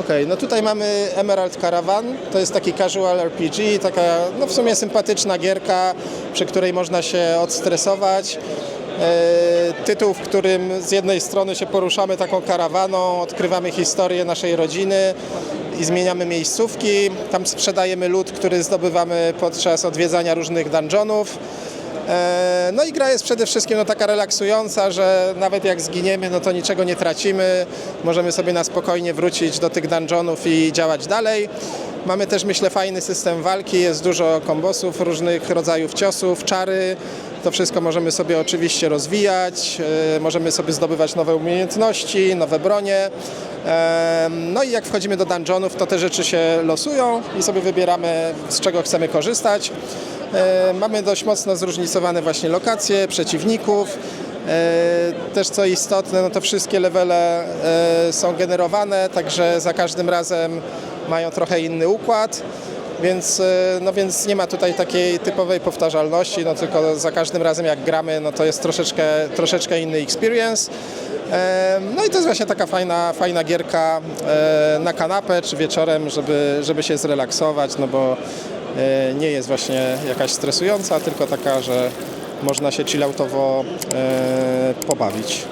Okej, no tutaj mamy Emerald Caravan, to jest taki casual RPG, taka no w sumie sympatyczna gierka, przy której można się odstresować. E, tytuł, w którym z jednej strony się poruszamy taką karawaną, odkrywamy historię naszej rodziny i zmieniamy miejscówki. Tam sprzedajemy lód, który zdobywamy podczas odwiedzania różnych dungeonów. E, No i gra jest przede wszystkim no, taka relaksująca, że nawet jak zginiemy, no to niczego nie tracimy. Możemy sobie na spokojnie wrócić do tych dungeonów i działać dalej. Mamy też myślę fajny system walki, jest dużo kombosów, różnych rodzajów ciosów, czary. To wszystko możemy sobie oczywiście rozwijać, e, możemy sobie zdobywać nowe umiejętności, nowe bronie. E, No i jak wchodzimy do dungeonów, to te rzeczy się losują i sobie wybieramy z czego chcemy korzystać. E, Mamy dość mocno zróżnicowane właśnie lokacje, przeciwników. E, Też co istotne, no to wszystkie levele e, są generowane, także za każdym razem mają trochę inny układ. Więc, no więc nie ma tutaj takiej typowej powtarzalności, no tylko za każdym razem jak gramy, no to jest troszeczkę, troszeczkę inny experience. No i to jest właśnie taka fajna, fajna gierka na kanapę czy wieczorem, żeby, żeby się zrelaksować, no bo nie jest właśnie jakaś stresująca, tylko taka, że można się chilloutowo e, pobawić.